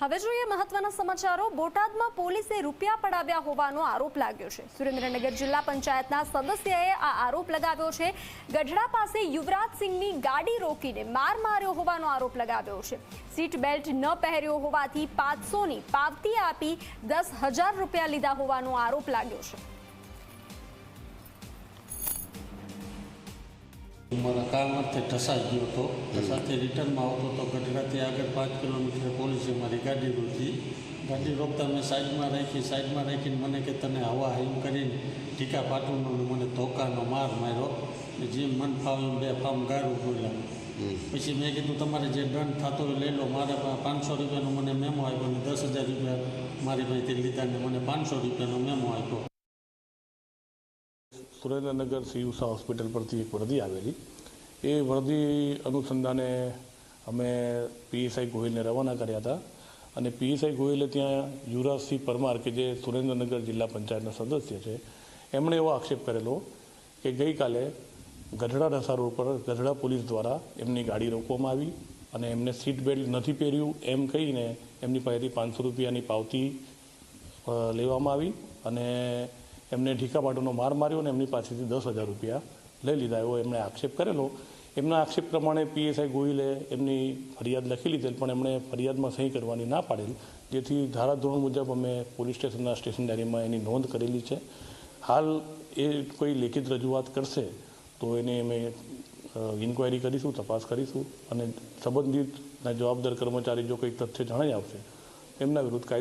હવે જોઈએ મહત્વના સમાચારો. બોટાદમાં પોલીસે રૂપિયા પડાવ્યા હોવાનો આરોપ લાગ્યો છે. સુરેન્દ્રનગર જિલ્લા પંચાયતના સદસ્યએ આ આરોપ લગાવ્યો છે. ગઢડા પાસે યુવરાજસિંહની ગાડી રોકીને માર માર્યો હોવાનો આરોપ લગાવ્યો છે. સીટ બેલ્ટ ન પહેર્યો હોવાથી પાંચસોની પાવતી આપી દસ હજાર રૂપિયા લીધા હોવાનો આરોપ લાગ્યો છે. મારા કામ અર્થે ઢસા ગયો હતો. ઢસાથી રિટર્નમાં આવતો હતો. ગઢડાથી આગળ પાંચ કિલોમીટર પોલીસે મારી ગાડી રોકી. ગાડી રોકતા મેં સાઈડમાં રાખી સાઈડમાં રાખીને મને કે તને હવા હિમ કરીને ટીકા પાટુનો મને ધોકાનો માર માર્યો. જે મન ફાવે બે ફામ ગારું બોલ્યા. પછી મેં કીધું તમારે જે દંડ થતો હોય લઈ લો. મારે પાંચસો રૂપિયાનો મને મેમો આપ્યો ને દસ હજાર રૂપિયા મારી પાસેથી લીધા ને મને પાંચસો રૂપિયાનો મેમો આપ્યો. સુરેન્દ્રનગર સીયુસા હોસ્પિટલ પરથી એક વરદી આવેલી. એ વરદી અનુસંધાને અમે પીએસઆઈ ગોહિલને રવાના કર્યા હતા અને પીએસઆઈ ગોહિલે ત્યાં યુવરાજસિંહ પરમાર, કે જે સુરેન્દ્રનગર જિલ્લા પંચાયતના સદસ્ય છે, એમણે એવો આક્ષેપ કરેલો કે ગઈકાલે ગઢડા રસા રોડ પર ગઢડા પોલીસ દ્વારા એમની ગાડી રોકવામાં આવી અને એમને સીટ બેલ્ટ નથી પહેર્યું. એમ કહીને એમની પાસેથી પાંચસો રૂપિયાની પાવતી લેવામાં આવી અને એમને ઢીકા પાટોનો માર માર્યો અને એમની પાસેથી દસ હજાર રૂપિયા લઈ લીધા. એવો એમણે આક્ષેપ કરેલો. એમના આક્ષેપ પ્રમાણે પીએસઆઈ ગોહિલે એમની ફરિયાદ લખી લીધેલ, પણ એમણે ફરિયાદમાં સહી કરવાની ના પાડેલ. જેથી ધારાધોરણ મુજબ અમે પોલીસ સ્ટેશનના સ્ટેશન એની નોંધ કરેલી છે. હાલ એ કોઈ લેખિત રજૂઆત કરશે તો એને અમે ઇન્ક્વાયરી કરીશું, તપાસ કરીશું અને સંબંધિત જવાબદાર કર્મચારી જો કંઈક તથ્ય જણાઈ આવશે એમના વિરુદ્ધ કાયદા